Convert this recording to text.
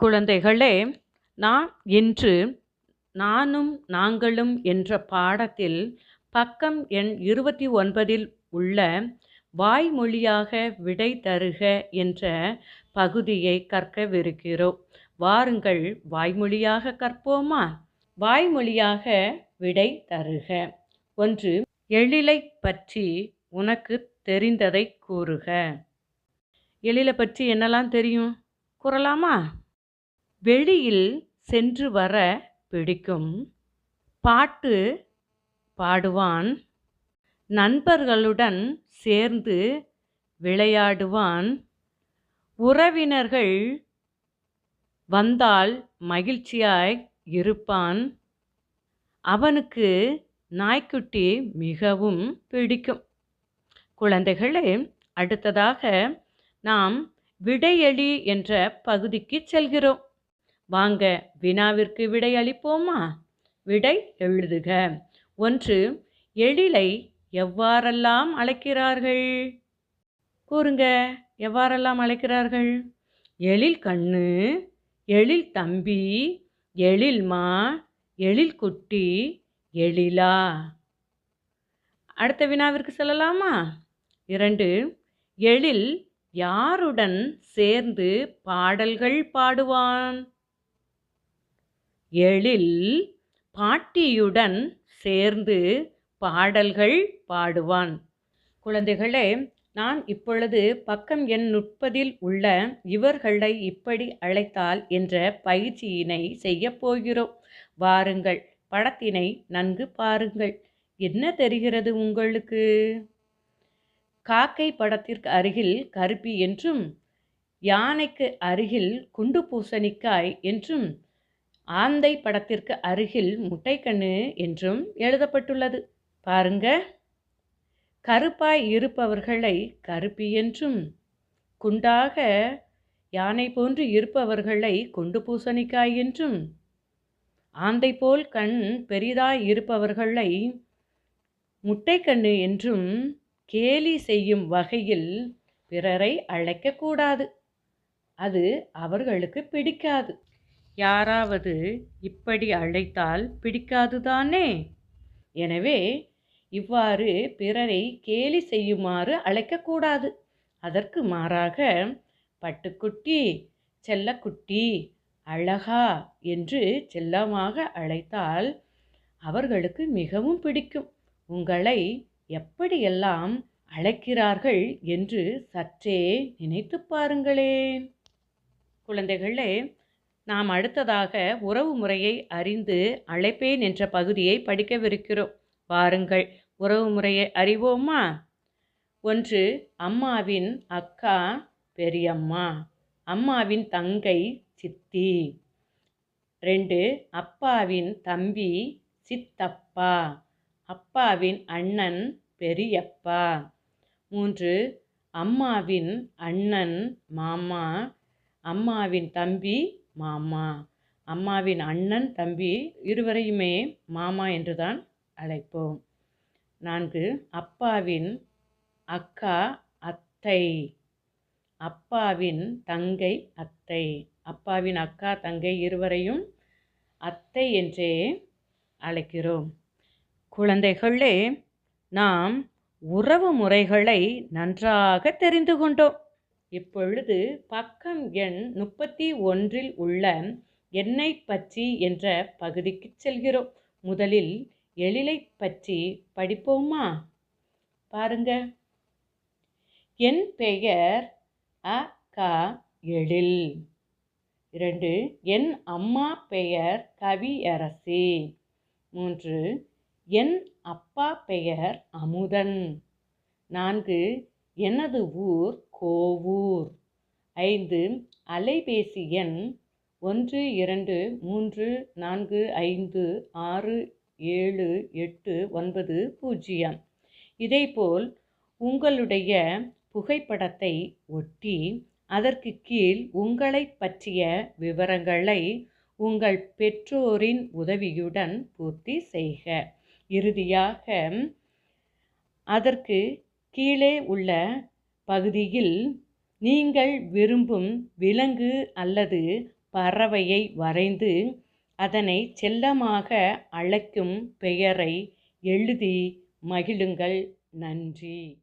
குழந்தைகளே நான் இன்று நானும் நாங்களும் என்ற பாடத்தில் பக்கம் எண் இருபத்தி ஒன்பதில் உள்ள வாய்மொழியாக விடை தருக என்ற பகுதியை கற்கவிருக்கிறோம். வாருங்கள் வாய்மொழியாக கற்போமா? வாய்மொழியாக விடை தருக. ஒன்று எழிலை பற்றி உனக்கு தெரிந்ததை கூறுக. எழிலை பற்றி என்னெல்லாம் தெரியும்? கூறலாமா? வெளியில் சென்று வர பிடிக்கும். பாட்டு பாடுவான். நண்பர்களுடன் சேர்ந்து விளையாடுவான். உறவினர்கள் வந்தால் மகிழ்ச்சியாய் இருப்பான். அவனுக்கு நாய்க்குட்டி மிகவும் பிடிக்கும். குழந்தைகளே அடுத்ததாக நாம் விடையளி என்ற பகுதிக்கு செல்கிறோம். வாங்க வினாவிற்கு விடை அளிப்போமா? விடை எழுதுக. ஒன்று எழிலை எவ்வாறெல்லாம் அழைக்கிறார்கள்? கூறுங்க எவ்வாறெல்லாம் அழைக்கிறார்கள்? எழில் கண்ணு எழில் தம்பி எழில்மா எழில் குட்டி எழிலா. அடுத்த வினாவிற்கு செல்லலாமா? இரண்டு எழில் யாருடன் சேர்ந்து பாடல்கள் பாடுவான்? எழில் பாட்டியுடன் சேர்ந்து பாடல்கள் பாடுவான். குழந்தைகளே நான் இப்பொழுது பக்கம் எண் முப்பதில் உள்ள இவர்களை இப்படி அழைத்தால் என்ற பயிற்சியினை செய்யப் போகிறோம். வாருங்கள் படத்தினை நன்கு பாருங்கள். என்ன தெரிகிறது உங்களுக்கு? காக்கை படத்திற்கு அருகில் கருப்பி என்றும் யானைக்கு அருகில் குண்டு பூசணிக்காய் என்றும் ஆந்தை படத்திற்கு அருகில் முட்டைக்கண்ணு என்றும் எழுதப்பட்டுள்ளது. பாருங்க. கருப்பாய் இருப்பவர்களை கருப்பி என்றும் குண்டாக யானை போன்று இருப்பவர்களை குண்டு பூசணிக்காய் என்றும் ஆந்தை போல் கண் பெரிதாய் இருப்பவர்களை முட்டைக்கண்ணு என்றும் கேலி செய்யும் வகையில் பிறரை அழைக்கக்கூடாது. அது அவர்களுக்கு பிடிக்காது. யாராவது இப்படி அழைத்தால் பிடிக்காதுதானே? எனவே இவ்வாறு பிறரை கேலி செய்யுமாறு அழைக்கக்கூடாது. அதற்கு மாறாக பட்டுக்குட்டி செல்லக்குட்டி அழகா என்று செல்லமாக அழைத்தால் அவர்களுக்கு மிகவும் பிடிக்கும். உங்களை எப்படியெல்லாம் அழைக்கிறார்கள் என்று சற்றே நினைத்து பாருங்களேன். குழந்தைகளே நாம் அடுத்ததாக உறவு முறையை அறிந்து அழைப்பேன் என்ற பகுதியை படிக்கவிருக்கிறோம். வாருங்கள் உறவு முறையை அறிவோமா? ஒன்று அம்மாவின் அக்கா பெரியம்மா. அம்மாவின் தங்கை சித்தி. ரெண்டு அப்பாவின் தம்பி சித்தப்பா. அப்பாவின் அண்ணன் பெரியப்பா. மூன்று அம்மாவின் அண்ணன் மாமா. அம்மாவின் தம்பி மாமா அம்மாவின் அண்ணன் தம்பி இருவரையுமே மாமா என்றுதான் அழைப்போம். நான்கு அப்பாவின் அக்கா அத்தை. அப்பாவின் தங்கை அத்தை. அப்பாவின் அக்கா தங்கை இருவரையும் அத்தை என்றே அழைக்கிறோம். குழந்தைகளே நாம் உறவு முறைகளை நன்றாக தெரிந்து கொண்டோம். இப்பொழுது பக்கம் எண் முப்பத்தி ஒன்றில் உள்ள எண்ணெய் பற்றி என்ற பகுதிக்கு செல்கிறோம். முதலில் எழிலை பற்றி படிப்போமா? பாருங்க. என் பெயர் அ. க. எழில். இரண்டு என் அம்மா பெயர் கவியரசி. மூன்று என் அப்பா பெயர் அமுதன். நான்கு எனது ஊர் கோவூர். ஐந்து அலைபேசி எண் ஒன்று இரண்டு மூன்று நான்கு ஐந்து ஆறு ஏழு எட்டு ஒன்பது பூஜ்ஜியம். இதேபோல் உங்களுடைய புகைப்படத்தை ஒட்டி அதற்கு கீழ் உங்களை பற்றிய விவரங்களை உங்கள் பெற்றோரின் உதவியுடன் பூர்த்தி செய்க. இறுதியாக அதற்கு கீழே உள்ள பகுதியில் நீங்கள் விரும்பும் விலங்கு அல்லது பறவையை வரைந்து அதனை செல்லமாக அழைக்கும் பெயரை எழுதி மகிழுங்கள். நன்றி.